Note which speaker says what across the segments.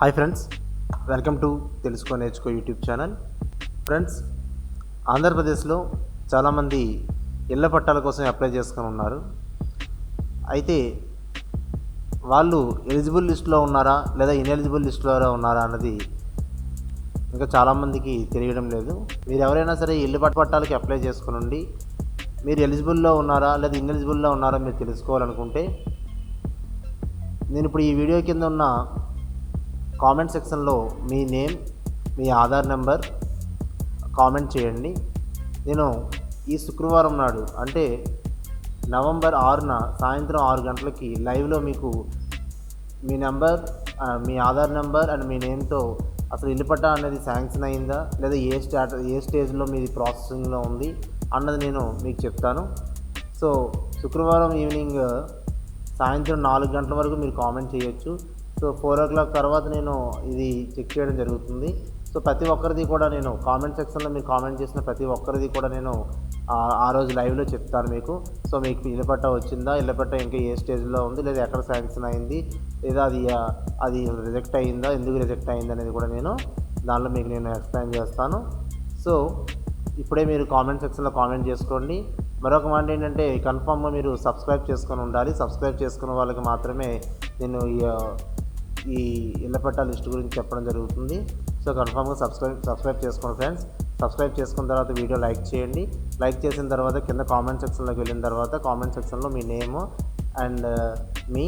Speaker 1: Hi friends welcome to తెలుసుకో నేర్చుకో YouTube channel. Friends ఆంధ్రప్రదేశ్లో చాలామంది ఇళ్ళ పట్టాల కోసం అప్లై చేసుకొని ఉన్నారు. అయితే వాళ్ళు ఎలిజిబుల్ లిస్ట్లో ఉన్నారా లేదా ఇన్ఎలిజిబుల్ లిస్ట్లో ఉన్నారా అన్నది ఇంకా చాలామందికి తెలియడం లేదు. మీరు ఎవరైనా సరే ఇల్లు పట్టాలకి అప్లై చేసుకుని ఉండి మీరు ఎలిజిబుల్లో ఉన్నారా లేదా ఇన్ఎలిజిబుల్లో ఉన్నారా మీరు తెలుసుకోవాలనుకుంటే నేను ఇప్పుడు ఈ వీడియో కింద ఉన్న కామెంట్ సెక్షన్లో మీ నేమ్ మీ ఆధార్ నెంబర్ కామెంట్ చేయండి. నేను ఈ శుక్రవారం నాడు అంటే నవంబర్ ఆరున సాయంత్రం ఆరు గంటలకి లైవ్లో మీకు మీ నెంబర్ మీ ఆధార్ నెంబర్ అండ్ మీ నేమ్తో అసలు ఇల్లు పట్టా అనేది శాంక్షన్ అయిందా? లేదా ఏ స్టాట్ ఏ స్టేజ్లో మీది ప్రాసెసింగ్లో ఉంది అన్నది నేను మీకు చెప్తాను. సో శుక్రవారం ఈవినింగ్ సాయంత్రం నాలుగు గంటల వరకు మీరు కామెంట్ చేయొచ్చు. సో ఫోర్ ఓ క్లాక్ తర్వాత నేను ఇది చెక్ చేయడం జరుగుతుంది. సో ప్రతి ఒక్కరిది కూడా నేను కామెంట్ సెక్షన్లో మీరు కామెంట్ చేసిన ప్రతి ఒక్కరిది కూడా నేను ఆ- రోజు లైవ్లో చెప్తాను మీకు. సో మీకు ఇల్లు వచ్చిందా? ఇల్లు ఇంకా ఏ స్టేజ్లో ఉంది? లేదా ఎక్కడ శాంక్షన్ అయింది? లేదా అది అది రిజెక్ట్ అయిందా? ఎందుకు రిజెక్ట్ అయింది అనేది కూడా నేను దానిలో మీకు నేను ఎక్స్ప్లెయిన్ చేస్తాను. సో ఇప్పుడే మీరు కామెంట్ సెక్షన్లో కామెంట్ చేసుకోండి. మరొక మాట ఏంటంటే కన్ఫామ్గా మీరు సబ్స్క్రైబ్ చేసుకొని ఉండాలి. సబ్స్క్రైబ్ చేసుకున్న వాళ్ళకి మాత్రమే నేను ఈ ఆ, ఇళ్ళ పట్టా లిస్ట్ గురించి చెప్పడం జరుగుతుంది. సో కన్ఫామ్గా సబ్స్క్రైబ్ సబ్స్క్రైబ్ చేసుకోండి ఫ్రెండ్స్. సబ్స్క్రైబ్ చేసుకున్న తర్వాత వీడియో లైక్ చేయండి. లైక్ చేసిన తర్వాత కింద కామెంట్ సెక్షన్లోకి వెళ్ళిన తర్వాత కామెంట్ సెక్షన్లో మీ నేమ్ అండ్ మీ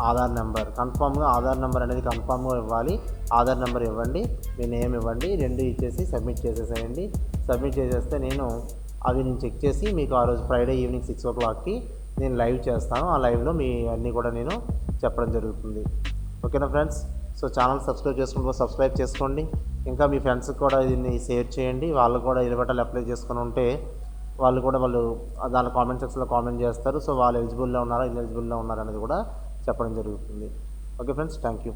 Speaker 1: ఆధార్ నెంబర్. కన్ఫామ్గా ఆధార్ నెంబర్ అనేది కన్ఫామ్గా ఇవ్వాలి. ఆధార్ నెంబర్ ఇవ్వండి మీ నేమ్ ఇవ్వండి రెండు ఇచ్చేసి సబ్మిట్ చేసేసేయండి. సబ్మిట్ చేసేస్తే నేను అవి నేను చెక్ చేసి మీకు ఆ రోజు ఫ్రైడే ఈవినింగ్ సిక్స్ ఓ క్లాక్కి నేను లైవ్ చేస్తాను. ఆ లైవ్లో మీ అన్నీ కూడా నేను చెప్పడం జరుగుతుంది. ఓకేనా ఫ్రెండ్స్? సో ఛానల్ సబ్స్క్రైబ్ చేసుకుంటూ సబ్స్క్రైబ్ చేసుకోండి. ఇంకా మీ ఫ్రెండ్స్కి కూడా దీన్ని షేర్ చేయండి. వాళ్ళు కూడా ఇరవటాలు అప్లై చేసుకుని ఉంటే వాళ్ళు కూడా వాళ్ళు దాని కామెంట్ సెక్షన్లో కామెంట్ చేస్తారు. సో వాళ్ళు ఎలిజిబుల్లో ఉన్నారా ఇన్ఎలిజిబుల్లో ఉన్నారా అనేది కూడా చెప్పడం జరుగుతుంది. Okay friends thank you.